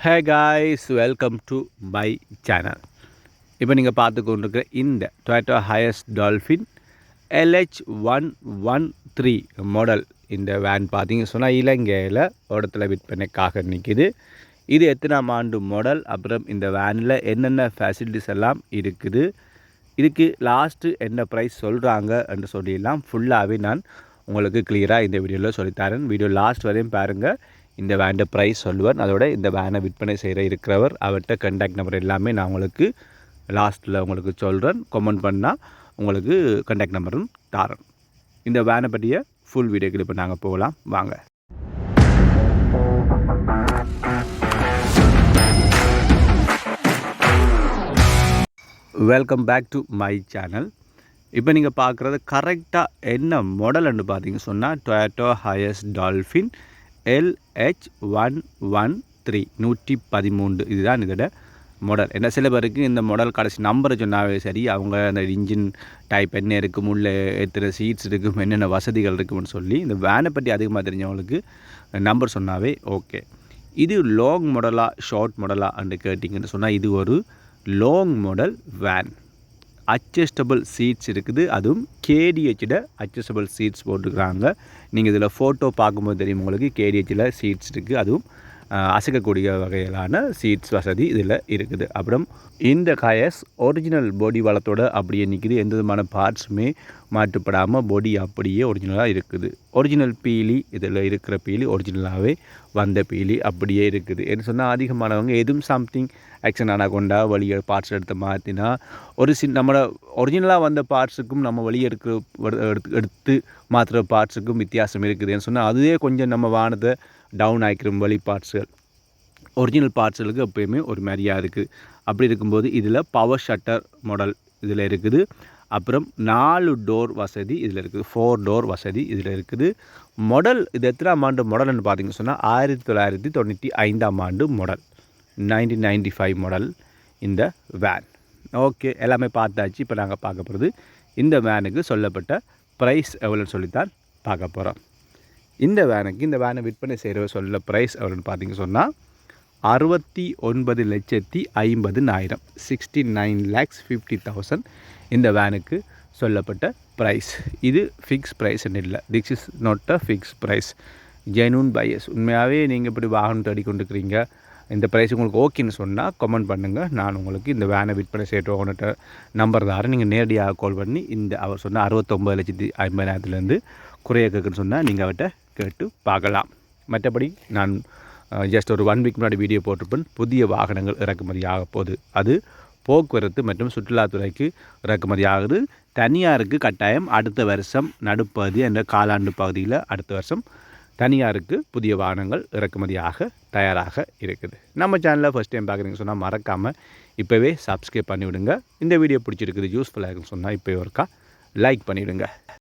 Hey guys welcome to my channel இப்போ நீங்கள் பார்த்து கொண்டிருக்கிற இந்த Toyota Hiace Dolphin LH one one three model இந்த வேன் பார்த்தீங்க சொன்னால் இலங்கையில் இடத்துல விற்பனைக்காக நிற்கிது இது எத்தனாம் ஆண்டு மாடல் அப்புறம் இந்த வேனில் என்னென்ன ஃபெசிலிட்டிஸ் எல்லாம் இருக்குது? இதுக்கு லாஸ்ட்டு என்ன ப்ரைஸ் சொல்கிறாங்க என்று சொல்லிடலாம் ஃபுல்லாகவே நான் உங்களுக்கு கிளியராக இந்த வீடியோவில் சொல்லித்தரேன் வீடியோ லாஸ்ட் வரையும் பாருங்கள் இந்த வேண்டை ப்ரைஸ் சொல்லுவார். அதோட இந்த வேனை விற்பனை செய்கிற இருக்கிறவர் அவர்கிட்ட கண்டாக்ட் நம்பர் எல்லாமே நான் உங்களுக்கு லாஸ்ட்டில் உங்களுக்கு சொல்கிறேன் கமெண்ட் பண்ணால் உங்களுக்கு கண்டாக்ட் நம்பரும் தாரேன். இந்த வேனை பற்றிய ஃபுல் வீடியோக்கு இப்போ நாங்கள் போகலாம். வாங்க. Welcome back to my channel இப்போ நீங்கள் பார்க்குறது கரெக்டாக என்ன மாடல்னு பார்த்தீங்க சொன்னால் Toyota Hiace Dolphin LH one one three நூற்றி பதிமூன்று இதுதான் இதோட மாடல் என்ன சில பேருக்கு இந்த மாடல் கடைசி நம்பரை சொன்னாவே சரி அவங்க அந்த இன்ஜின் டைப் என்ன இருக்கும் உள்ளே எத்தனை சீட்ஸ் இருக்கும் என்னென்ன வசதிகள் இருக்கும்னு சொல்லி இந்த வேனை பற்றி அதிகமாக தெரிஞ்சவங்களுக்கு நம்பர் சொன்னாவே ஓகே இது லாங் மாடலாக ஷார்ட் மாடலாக கேட்டிங்கன்னு சொன்னால் இது ஒரு long model van adjustable seats இருக்குது. அதுவும் கேடிஹெச்சில் அட்ஜஸ்டபிள் சீட்ஸ் போட்டுருக்குறாங்க நீங்கள் இதில் ஃபோட்டோ பார்க்கும்போது தெரியும் உங்களுக்கு கேடிஹெச்சில் சீட்ஸ் இருக்குது அதுவும் அசைக்கக்கூடிய வகையிலான சீட்ஸ் வசதி இதில் இருக்குது. அப்புறம் இந்த காயஸ் ஒரிஜினல் பாடி வளத்தோடு அப்படியே நிற்கிது எந்த விதமான பார்ட்ஸுமே மாற்றப்படாமல் பாடி அப்படியே ஒரிஜினலாக இருக்குது. ஒரிஜினல் பீலி இதில் இருக்கிற பீலி ஒரிஜினலாகவே வந்த பீலி அப்படியே இருக்குது. என்ன சொன்னால் அதிகமானவங்க எதுவும் சம்திங் ஆக்ஷன் ஆனால் கொண்டா வழியை பார்ட்ஸ் எடுத்து மாற்றினா ஒரு சின் நம்மளோட ஒரிஜினலாக வந்த பார்ட்ஸுக்கும் நம்ம வழி எடுக்க எடுத்து எடுத்து மாற்றுற பார்ட்ஸுக்கும் வித்தியாசம் இருக்குதுன்னு சொன்னால் அதுவே கொஞ்சம் நம்ம வானத்தை டவுன் ஆகிக்கிறோம் வழி பார்ட்ஸுகள் ஒரிஜினல் பார்ட்ஸுகளுக்கு எப்போயுமே ஒரு மாதிரியாக இருக்குது அப்படி இருக்கும்போது இதில் பவர் ஷட்டர் மாடல் இதில் இருக்குது. அப்புறம் நாலு டோர் வசதி இதில் இருக்குது. ஃபோர் டோர் வசதி இதில் இருக்குது. மாடல் இது எத்தனாம் ஆண்டு மாடல்னு பார்த்தீங்க சொன்னால் ஆயிரத்தி தொள்ளாயிரத்தி தொண்ணூற்றி ஐந்தாம் ஆண்டு model nineteen ninety five model இந்த வேன் ஓகே எல்லாமே பார்த்தாச்சு. இப்போ நாங்கள் பார்க்க போகிறது இந்த வேனுக்கு சொல்லப்பட்ட ப்ரைஸ் எவ்வளோன்னு சொல்லித்தான் பார்க்க போகிறோம் இந்த வேனுக்கு இந்த வேனை விற்பனை செய்கிற சொல்ல ப்ரைஸ் எவ்வளோன்னு பார்த்தீங்க சொன்னால் அறுபத்தி ஒன்பது லட்சத்தி ஐம்பதுனாயிரம் sixty nine lakhs fifty thousand இந்த வேனுக்கு சொல்லப்பட்ட ப்ரைஸ் இது ஃபிக்ஸ் ப்ரைஸ்ன்னு இல்லை. This is not a fix price genuine buyers உண்மையாகவே நீங்கள் இப்படி வாகனம் தேடி கொண்டுருக்கிறீங்க இந்த ப்ரைஸ் உங்களுக்கு ஓகேன்னு சொன்னால் கமெண்ட் பண்ணுங்கள் நான் உங்களுக்கு இந்த வேனை விற்பனை செய்கிற ஓனர்கிட்ட நம்பர் தாரேன். நீங்கள் நேரடியாக கால் பண்ணி இந்த அவர் சொன்ன அறுபத்தொம்பது லட்சத்தி ஐம்பதாயிரத்துலேருந்து குறைய கேட்குன்னு சொன்னால் நீங்கள் அவர்கிட்ட கேட்டு பார்க்கலாம். மற்றபடி நான் ஜஸ்ட் ஒரு ஒன் வீக் முன்னாடி வீடியோ போட்டிருப்பேன். புதிய வாகனங்கள் இறக்குமதி ஆக போகுது அது போக்குவரத்து மற்றும் சுற்றுலாத்துறைக்கு இறக்குமதி ஆகுது தனியாருக்கு கட்டாயம் அடுத்த வருஷம் நடுப்பகுதி என்ற காலாண்டு பகுதியில் அடுத்த வருஷம் தனியாருக்கு புதிய வாகனங்கள் இறக்குமதியாக தயாராக இருக்குது. நம்ம சேனலில் ஃபஸ்ட் டைம் பார்க்குறீங்க சொன்னால் மறக்காமல் இப்போவே சப்ஸ்கிரைப் பண்ணிவிடுங்க. இந்த வீடியோ பிடிச்சிருக்குது யூஸ்ஃபுல்லாக இருக்குன்னு சொன்னால் இப்போ ஒருக்கா லைக் பண்ணிவிடுங்க.